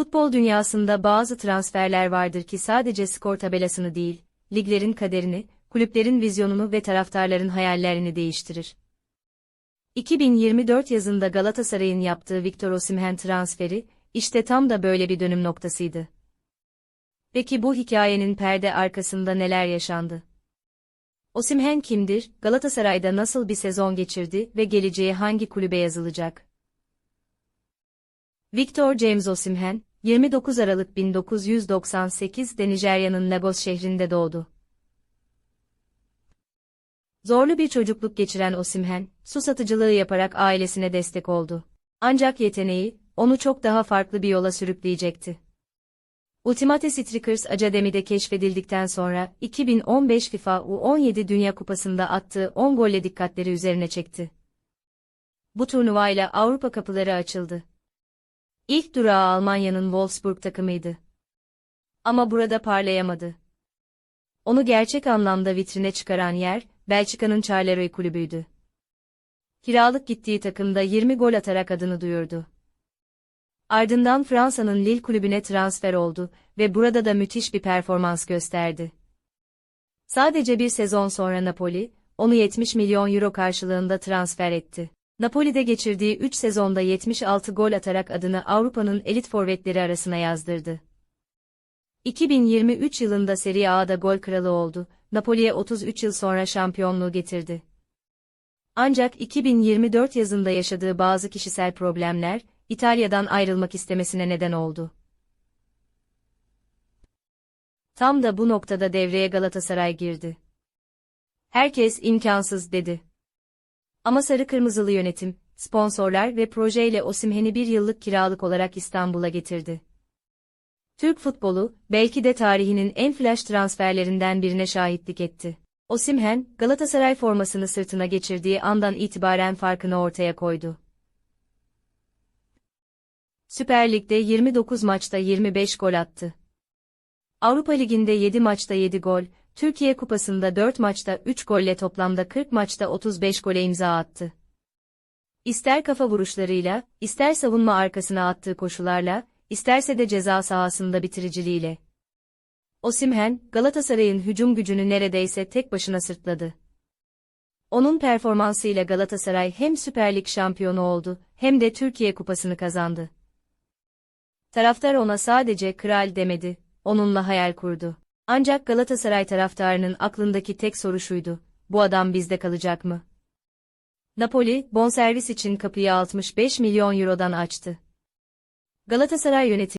Futbol dünyasında bazı transferler vardır ki sadece skor tabelasını değil, liglerin kaderini, kulüplerin vizyonunu ve taraftarların hayallerini değiştirir. 2024 yazında Galatasaray'ın yaptığı Victor Osimhen transferi, işte tam da böyle bir dönüm noktasıydı. Peki bu hikayenin perde arkasında neler yaşandı? Osimhen kimdir, Galatasaray'da nasıl bir sezon geçirdi ve geleceği hangi kulübe yazılacak? Victor James Osimhen, 29 Aralık 1998'de Nijerya'nın Lagos şehrinde doğdu. Zorlu bir çocukluk geçiren Osimhen, su satıcılığı yaparak ailesine destek oldu. Ancak yeteneği, onu çok daha farklı bir yola sürükleyecekti. Ultimate Strikers Academy'de keşfedildikten sonra 2015 FIFA U17 Dünya Kupası'nda attığı 10 golle dikkatleri üzerine çekti. Bu turnuvayla Avrupa kapıları açıldı. İlk durağı Almanya'nın Wolfsburg takımıydı. Ama burada parlayamadı. Onu gerçek anlamda vitrine çıkaran yer, Belçika'nın Charleroi kulübüydü. Kiralık gittiği takımda 20 gol atarak adını duyurdu. Ardından Fransa'nın Lille kulübüne transfer oldu ve burada da müthiş bir performans gösterdi. Sadece bir sezon sonra Napoli, onu 70 milyon euro karşılığında transfer etti. Napoli'de geçirdiği 3 sezonda 76 gol atarak adını Avrupa'nın elit forvetleri arasına yazdırdı. 2023 yılında Serie A'da gol kralı oldu, Napoli'ye 33 yıl sonra şampiyonluğu getirdi. Ancak 2024 yazında yaşadığı bazı kişisel problemler, İtalya'dan ayrılmak istemesine neden oldu. Tam da bu noktada devreye Galatasaray girdi. Herkes imkansız dedi. Ama sarı kırmızılı yönetim, sponsorlar ve projeyle Osimhen'i bir yıllık kiralık olarak İstanbul'a getirdi. Türk futbolu, belki de tarihinin en flash transferlerinden birine şahitlik etti. Osimhen, Galatasaray formasını sırtına geçirdiği andan itibaren farkını ortaya koydu. Süper Lig'de 29 maçta 25 gol attı. Avrupa Ligi'nde 7 maçta 7 gol, Türkiye Kupası'nda 4 maçta 3 golle toplamda 40 maçta 35 gole imza attı. İster kafa vuruşlarıyla, ister savunma arkasına attığı koşularla, isterse de ceza sahasında bitiriciliğiyle. Osimhen, Galatasaray'ın hücum gücünü neredeyse tek başına sırtladı. Onun performansıyla Galatasaray hem Süper Lig şampiyonu oldu, hem de Türkiye Kupası'nı kazandı. Taraftar ona sadece kral demedi, onunla hayal kurdu. Ancak Galatasaray taraftarının aklındaki tek soru şuydu, bu adam bizde kalacak mı? Napoli, bonservis için kapıyı 65 milyon eurodan açtı. Galatasaray yönetimi,